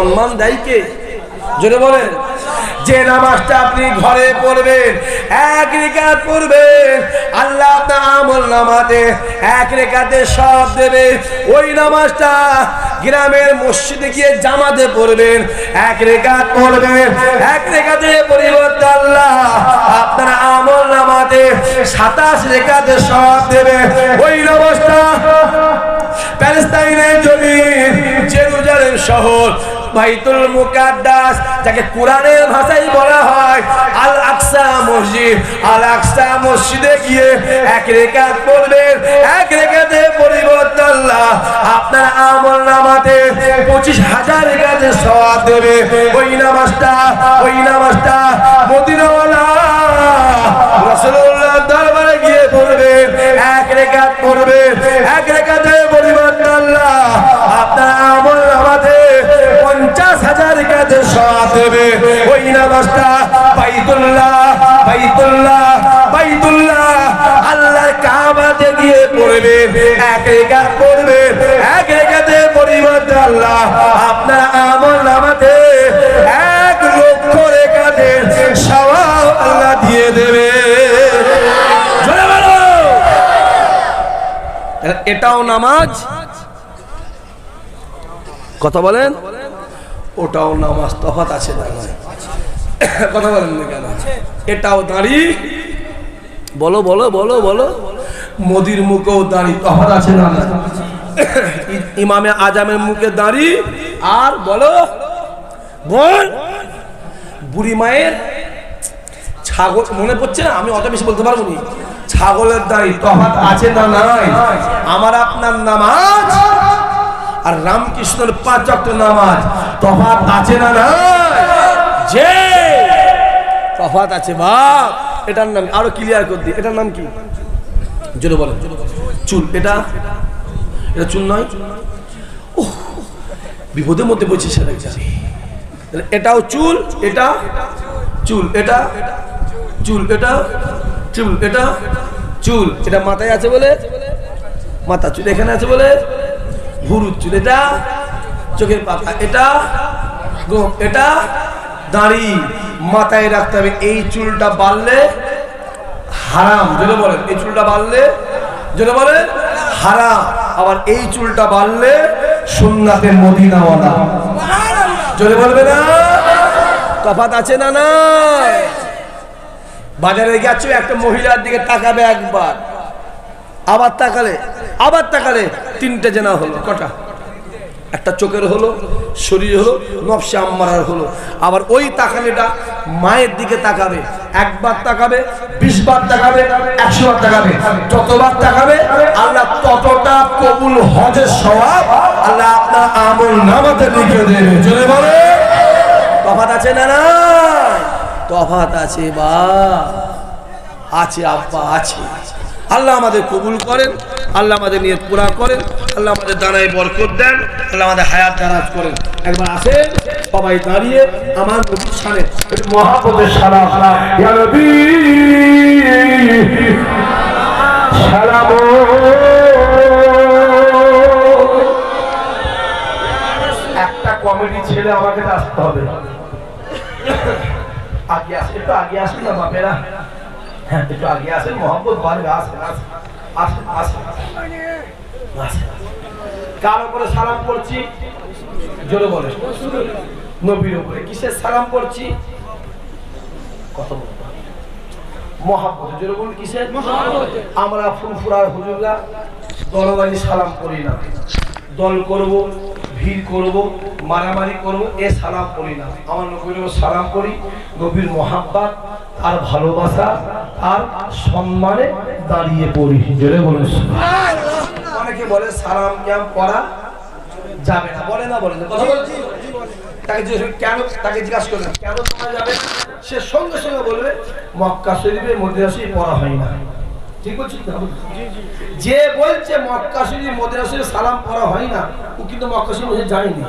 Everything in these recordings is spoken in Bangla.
সম্মান দেয় কে? জোরে বলেন। যে নামাজটা আপনি ঘরে পড়বেন, এক রেখাত পড়বেন, আল্লাহ আপনার আমল নামাতে এক রেখাতে সব দেবে। ওই নামাজটা গ্রামের মসজিদে গিয়ে জামাতে পড়বেন, এক রেখাত পড়বেন, এক রেখাতে পরিবর্তে আল্লাহ আপনার আমল নামাতে সাতাশ রেখাতে সব দেবে। ওই নামাজটা প্যালেস্তাইনের জমিন, জেরুজালেম শহর বাইতুল মুকাদ্দাস, যাকে কোরআনের ভাষায় বলা হয় আল আকসা মসজিদ। আল আকসা মসজিদে গিয়ে এক রেখাত পড়বেন, এক রেখাতে আপনার আমল নামাতে পঁচিশ হাজার দেবে। ওই নামাজটা ওই নামাজটা মদিনাওয়ালা রাসূলুল্লাহ দরবারে গিয়ে পড়বে, এক রেখাত পড়বে, এক রেখাতে পরিবর্তন দেবে। ওই নামাজটা বাইতুল্লাহ বাইতুল্লাহ বাইতুল্লাহ। কাবাতে গিয়ে পড়বে, এক পড়বে, এক পরিবর্তন আল্লাহ আপনার আমল নামাতে এক লক্ষ রেখাতে সওয়াব আল্লাহ দিয়ে দেবে। এটাও নামাজ? কথা বলেন। ওটাও নামাজ তফাত আছে? কথা বলেন না কেন? এটাও দাঁড়ি? বলো বলো বলো বলো। মোদির মুখেও দাঁড়ি তফাত আছে না ইমামে আজামের মুখে দাঁড়ি? আর বলো, বল। বুড়ি মায়ের ছাগল, মনে পড়ছে না? আমি অত বেশি বলতে পারব ছাগলের দাঁড়ি তফাত আছে না নাই? আমার আপনার নামাজ আর রামকৃষ্ণের পাঁচ ওয়াক্ত নামাজ। তফাত আছে না নাই? যে তফাত আছে বাপ। এটার নাম আরও ক্লিয়ার করে দিই। এটার নাম কি? জোরে বলেন। চুল। এটা? এটা চুল নয়? উহ, বিপদের মধ্যে বলছি সেটা এটাও চুল এটা চুল এটা চুল এটা চুল এটা চুল। এটা মাথায় আছে বলে? মাথা চুল। এখানে আছে বলে? ভুরুর চুল, এটা চোখের পাতা, এটা গোপ এটা দাড়ি। মাথায় রাখতে হবে, এই চুলটা বাড়লে হারাম যেটা বলেন, এই চুলটা বাড়লে যেটা বলে হারাম। আবার এই চুলটা বাড়লে সুন্নাতের মদিনাওয়ালা। জোরে বলবে না? তফাত আছে না না বাজারে গেছো একটা মহিলার দিকে তাকাবে একবার। আবার তাকালে আবার তাকালে তিনটে জেনা হলো, কটা? একটা চোখের হলো, শরীর হলো, নফসে আম্মারার হলো। আবার ওই তাকালেটা মায়ের দিকে তাকাবে, একবার তাকাবে বিশ বার তাকাবে একশো বার তাকাবে, যতবার তাকাবে, আল্লাহ ততটা কবুল হজের সবাব আল্লাহ আপনার আমল নামাতে লিখে দেবে। চলে বলে। তফাত আছে না না তফাত আছে বা? আছে আব্বা, আছে। আল্লাহ আমাদের কবুল করেন, আল্লাহ আমাদের নিয়ে পুরা করেন, আল্লাহ আমাদের দানায় বরকত দেন, আল্লাহ আমাদের হায়াত দারাজ করেন। একবার আসেন, সবাই দাঁড়িয়ে, আমার নবীর সামনে মহাপদের সালাম। একটা কমেডি ছেলে আমাকে আসতে হবে। আগে আসে একটু আগে আসুন না বাপেরা। একটু আগে আসেন মোহাম্মদ বাড়বে আসেন আসেন আসেন আসেন আসেন। কার উপরে সালাম করছি জোরে বলে। নবীর উপরে। কিসের সালাম করছি কত মহাব্বত। জোরে বলুন কিসের? আমরা ফুরফুরার হুজুররা দলবাজি সালাম করি না। দল করব, ভিড় করব, মারামারি করব, এ সালাম করি না। আমার নবীর সালাম করি নবীর মহাব্বাত আর ভালোবাসা আর সম্মানে দাঁড়িয়ে পড়ি। জোরে বলে অনেকে বলে, সালাম ক্যাম করা যাবে না। বলে না বলে না। তাকে কেন, তাকে জিজ্ঞাসা করলেন কেন যাবে? সে সঙ্গে সঙ্গে বলবে, মক্কা শরীফে মধ্যে আসি, পড়া হয় না। ঠিক বলছি যে বলছে মক্কা শরীফ মদিনা শরীফ সালাম পড়া হয় না ও কিন্তু মক্কা শরীফ যায়নি।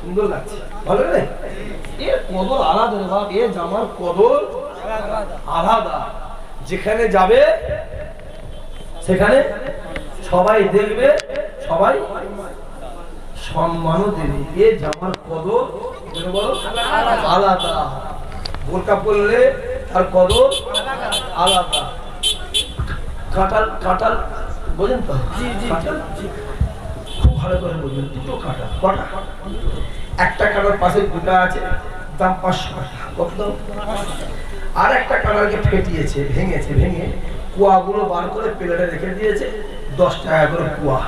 সুন্দর লাগছে। ভালো রে? এর কদর আলাদা রে বাপ এ জামার কদর আলাদা। যেখানে যাবে সেখানে সবাই দেখবে সবাই সম্মানও দেবে। এ জামার কদর আলাদা। বোরকা পরলে তার কদর আলাদা। কাঁঠাল কাঁঠাল বোঝেন তো? খুব ভালো করে দুটো কাঁটা কটা? একটা কাঁটার পাশে দুটা আছে দাম পাঁচশো টাকা। কত দাম? আর একটা কাঁটাকে ফেটিয়েছে ভেঙেছে ভেঙে কুয়াগুলো বার করে প্লেটে রেখে দিয়েছে। দশ টাকা করে কুয়া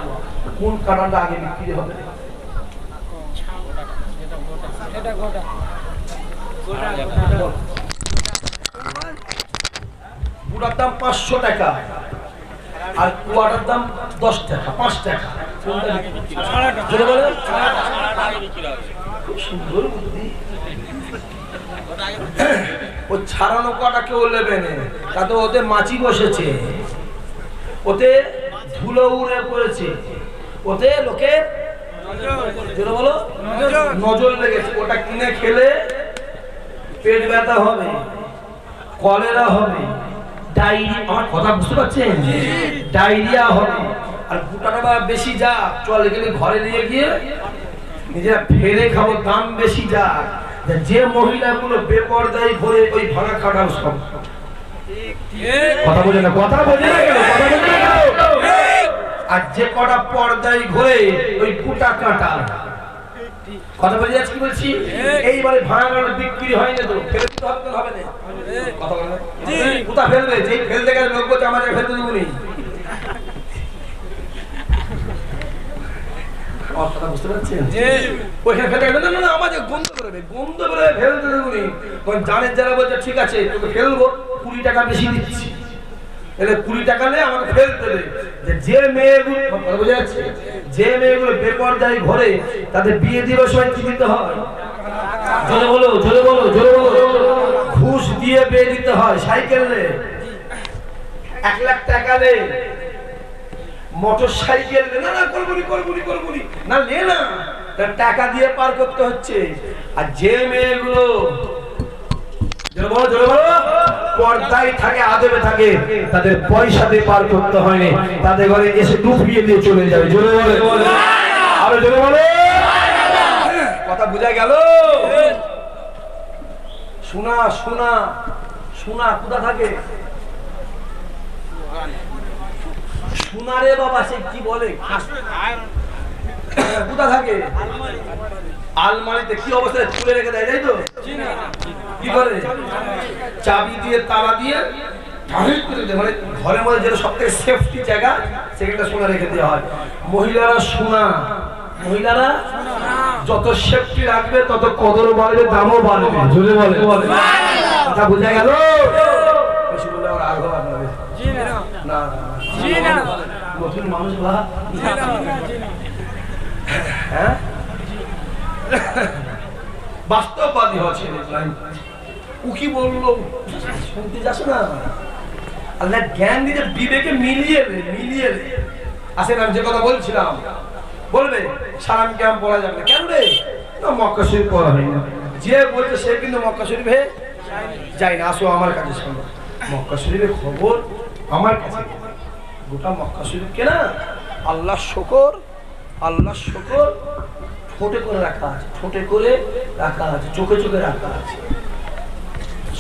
কোন কাঁটাটা আগে বিক্রি হবে? দাম পাঁচশো টাকা, আর কুয়াটার দাম দশ টাকা, পাঁচ টাকা। ও ছাড়ানো কটা কেউ নেবে না? তাতে ওতে মাছি বসেছে। ওতে ধুলো উড়ে পড়েছে। ওতে লোকে জোরে বলো? নজর। লেগেছে। ওটা কিনে খেলে পেট ব্যথা হবে কলেরা হবে ডায়রিয়া আমার কথা বুঝতে পারছেন? ডায়রিয়া হবে। আর গোটাটা বা বেশি যা চল গেলে ঘরে নিয়ে গিয়ে নিজেরা ফেরে খাব দাম বেশি যা। যে মহিলাগুলো বেপরদায় ঘরে ওই ভাঙা কাটাও সব কথা বোঝে না? কথা বোঝে না কেন? কথা বোঝে না? আর যে কটা পর্দায় ঘরে ওই কুটা কাটা কথা বলে যাচ্ছি বলছি এইবারে ভাঙা কাটা বিক্রি হয় না তো ফেলে দিতে হবে না, কথা বলে? কোথা ফেলবে যেই ফেলতে গেলে লোক বলছে আমাদের ফেলতে দেবো নি বুঝতে পারছেন? ওইখানে ফেলে গেলে, না, না, না, আমাদের গন্ধ গন্ধ ফেলতে দেবো। জানের যারা বলছে, ঠিক আছে, তোকে ফেলব, কুড়ি টাকা বেশি দিচ্ছি। এলে কুড়ি টাকা নেই আমাকে ফেলতে যে মেয়েগুলো যাচ্ছে? যে মেয়েগুলো ঘরে, তাদের বিয়ে দিবার সময় কি দিতে হয়? জোরে বলো জোরে বলো জোরে বলো। ঘুষ দিয়ে বিয়ে দিতে হয়, সাইকেল নে। এক লাখ টাকা নে। মোটর সাইকেল নে, না না করবুনি না, নে না। টাকা দিয়ে পার করতে হচ্ছে। আর যে মেয়েগুলো জোরে বলো জোরে বলো। পর্দায় থাকে, আদেবে থাকে, তাদের পয়সা দিয়ে পার করতে হয়নি। তাদের ঘরে এসে ডুবিয়ে দিয়ে চলে যাবে। আরও জোরে বলে। কথা বোঝা গেল? শোনা শোনা শোনা, কোথা থাকে? শোনা রে বাবা, সে কি বলে? কোথা থাকে? আলমারিতে। কি অবস্থায় তুলে রেখে দেয় তাই তো কি করে? চাবি দিয়ে তালা দিয়ে ঢাড়ির করে দেয়। মানে ঘরের মধ্যে যেটা সব থেকে সেফটি জায়গা সেখানটা সোনা রেখে দেওয়া হয়। মহিলারা সোনা। মহিলারা যত সেফটি রাখবে তত কদর বাড়বে দামও বাড়বে। জোরে বলে কথা বোঝা গেল? নতুন মানুষ বা হ্যাঁ? বাস্তববাদী হচ্ছে ও কি বলল? শুনতে যাস না? আল্লাহ জ্ঞান দিতে বিবেকে মিলিয়ে মিলিয়ে আসেন, আমি যে কথা বলছিলাম, বলবে, সালাম কেমন পড়া যাবে না? কেন রে? না, মক্কা শরীফ পড়া হয় না যে বলছে সে কিন্তু মক্কা শরীফে যাই না। আসো আমার কাছে শোনো। মক্কা শরীফের খবর আমার কাছে। গোটা মক্কা শরীফকে না? আল্লাহ শকর আল্লাহ শকর ঠোঁটে করে রাখা আছে। ঠোঁটে করে রাখা আছে, চোখে চোখে রাখা আছে।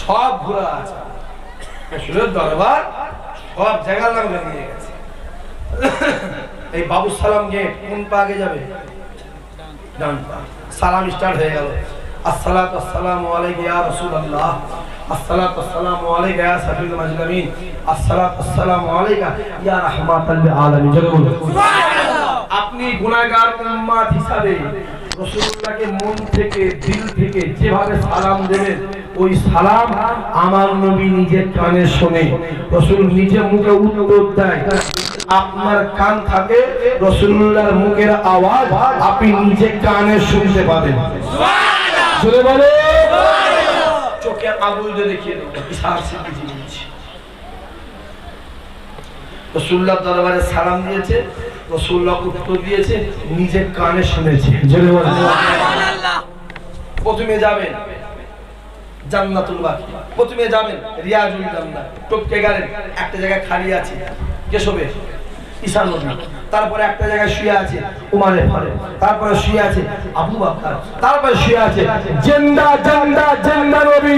সব ঘোরা আছে। সুরের দরবার সব জায়গার নাম নিয়ে গেছে। এই বাবু সালাম গেট কোন পা আগে যাবে? ডান পা। সালাম স্টার্ট হয়ে গেল। আসসালাতু আসসালামু আলাইকা ইয়া রাসূলুল্লাহ। আসসালাতু আসসালামু আলাইকা ইয়া সাফিউল মাজলামিন। আসসালাতু আসসালামু আলাইকা ইয়া রাহমাতাল লিল আলামিন জোরে বলুন। আপনি গুনাহগার উম্মাত হিসাবে রাসূলুল্লাহকে মন থেকে দিল থেকে যেভাবে সালাম দেবেন ওই সালাম আমার নবী নিজের কানে শোনে। রাসূল নিজে মুখে উত্তর দেয়। আপনার কান থাকে রসুল্লাহর মুখের আওয়াজ আপনি নিজে কানে শুনতে পাবেন। বলে। চোখে দিয়ে দেখিয়ে রসুল্লাহ দরবারে সালাম দিয়েছে রসুল্লাহ উত্তর দিয়েছে নিজের কানে শুনেছে। প্রথমে যাবেন। জান্নাতুল বাকি। প্রথমে যাবেন রিয়াজুল জান্নাত টপকে গেলেন একটা জায়গায় খালি আছে কে শোবে তারপরে একটা জায়গায় শুয়ে আছে উমারে ফলে তারপরে শুয়ে আছে আবু বাকর তারপরে শুয়ে আছে জিন্দা জিন্দা জিন্দা নবী।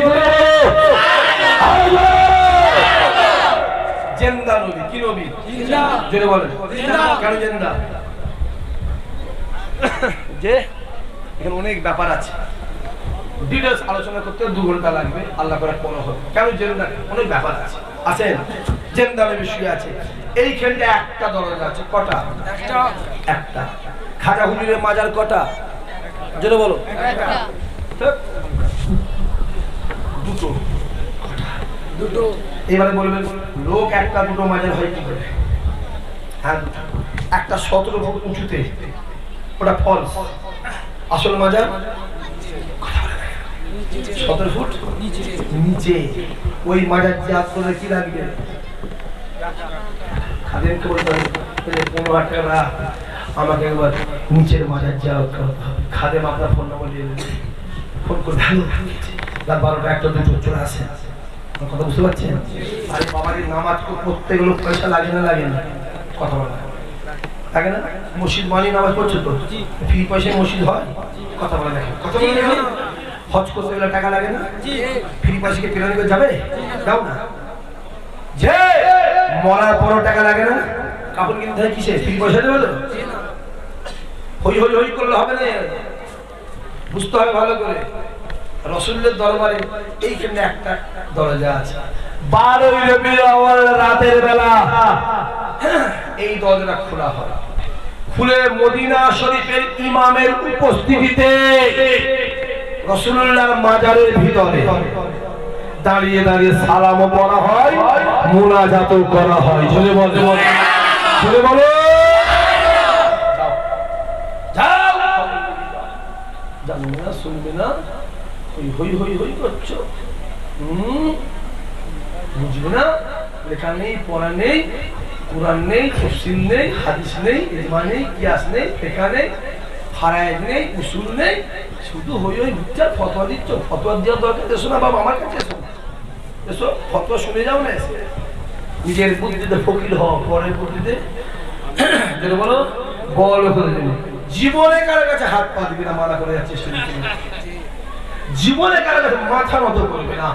জিন্দা নবী কি নবী? জোরে বলেন। কেন জিন্দা? যে এখানে অনেক ব্যাপার আছে। ডিটেলস আলোচনা করতে দু ঘণ্টা লাগবে আল্লাহ করে কোনো হবে কেন জেন্দা অনেক ব্যাপার আছে। আছেন জেন্দা নবী শুয়ে আছে। এইখানটা একটা দরজা আছে কটা? একটা। একটা। খাজা হুজুরের মাজার কটা? যেটা বলো। দুটো। দুটো। এবারে বলবেন লোক একটা দুটো মাজার হয় কি করে? হ্যাঁ একটা সতেরো ফুট উঁচুতে। ওটা ফলস আসল মাজার? সতেরো ফুট? নিচে। ওই মাজার জাত করে কি লাগবে? খাদেমকে বলতে হবে, "এই যে পনেরো টাকা আমাকে একবার নিচের মাজার ফোন নম্বর দিয়ে ফোন করে ভালো রাত বারোটা একটা দুটো চলে আসে। কথা বুঝতে পারছেন? আরে বাবার নামাজ তো পড়তে গেলে পয়সা লাগে না লাগে না। কথা বলা। লাগে না? মসজিদ নামাজ পড়ছে তো? ফ্রি পয়সায় মসজিদ হয়? কথা বলা দেখে। কথা বলা হজ করতে গেলে টাকা লাগে না? ফ্রি পয়সাকে পেরানি করে যাবে? যাও না। যে মরার পরও টাকা লাগে না কাপড় কিনতে হয় কিসে? ফ্রি পয়সা দেবে তো? হই হই হই করলে হবে না। বুঝতে হবে ভালো করে। রসুল্লের দরবারে এইখানে একটা দরজা আছে। বারোই রবিউল আউয়াল রাতের বেলা। এই দরজাটা খোলা হয়। খুলে মদিনা শরীফের ইমামের উপস্থিতিতে রসুল্লাহর মাজারের ভিতরে। দাঁড়িয়ে দাঁড়িয়ে সালামও পড়া হয়, মোনাজাতও করা হয়। চলে বল চলে বলো। শুনবে না? বুঝবে না? লেখা কোরআন নেই নেই, হাদিস নেই, ইজমা নেই নেই ফেকা নেই নেই, উসুল নেই শুধু হই হই বুঝছে ফতোয়া দিচ্ছ, ফতোয়া দেওয়ার দরকার এসো না বাবা, আমার কাছে এসো। এসো, ফতোয়া শুনে যাও না এসে। নিজের বুদ্ধিতে ফকির হও, পরের বুদ্ধিতে। যেটা বলো বল করে দেবে জীবনে কারও কাছে হাত পা দিবি না মানা করে যাচ্ছে জীবনে কারও কাছে মাথা নত করবে না।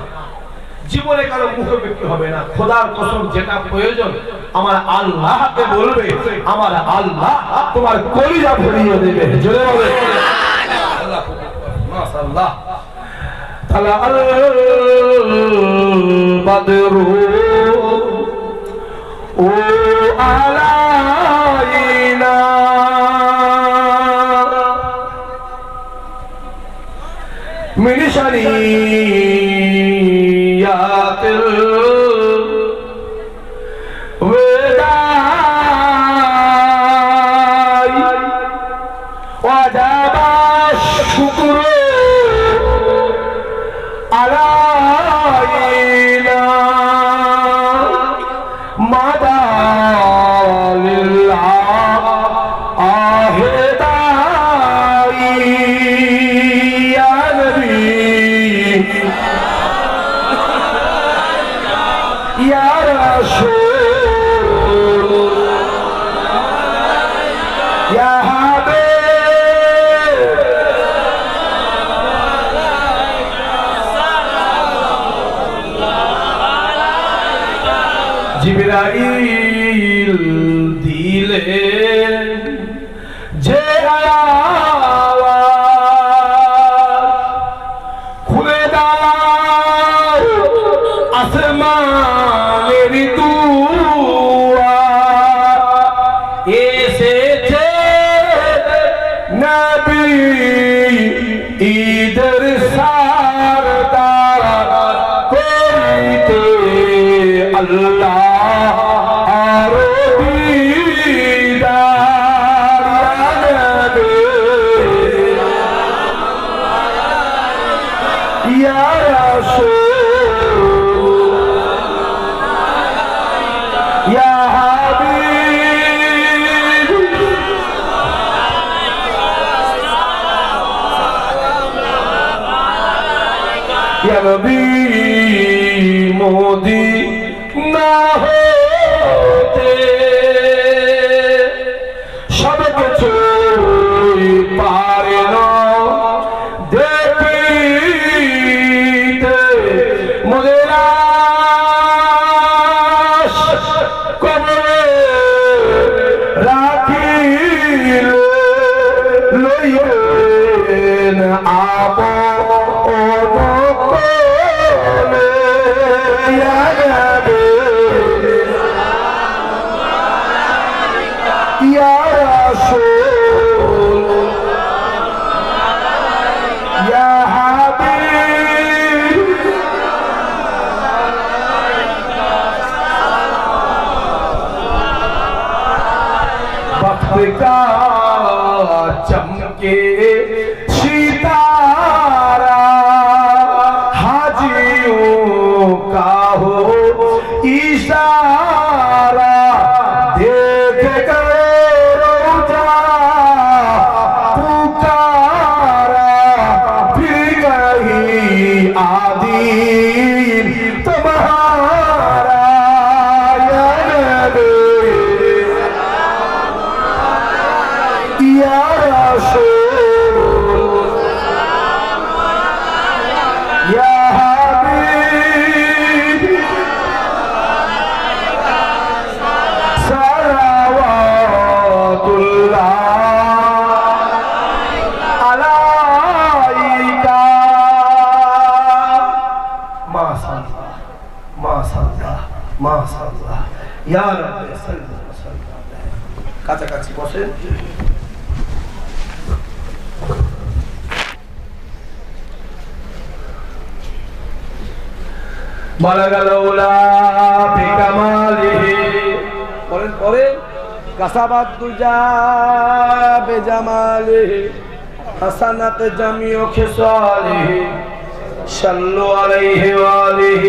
জীবনে কারও মুখে বিক্রি হবে না। খোদার কসম, যেটা প্রয়োজন, আমার আল্লাহকে বলবে, আমার আল্লাহ তোমার কলিজা ভরিয়ে দেবে। জোরে বলে। আল্লাহ মাশাআল্লাহ তালা বাদরু ও আলাইনা। من দিলে ইয়া রাসূল وصفت تجا بجماله حسنت جميع خصاله صلوا عليه وآله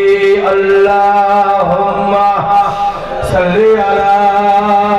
اللهم صل على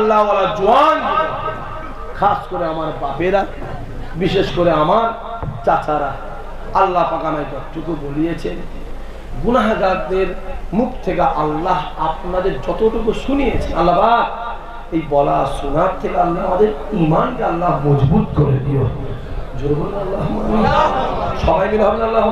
আল্লাহ জোয়ান খাস করে আমার বাপেরা, বিশেষ করে আমার চাচারা। আল্লাহ পাকানায় যতটুকু বলিয়েছেন, গুনাহাগারদের মুখ থেকে আল্লাহ আপনাদের যতটুকু শুনিয়েছেন, আল্লাহ এই বলা শোনার থেকে আল্লাহ আমাদের ইমানকে আল্লাহ মজবুত করে দিও। সবাই মিলে হবে আল্লাহ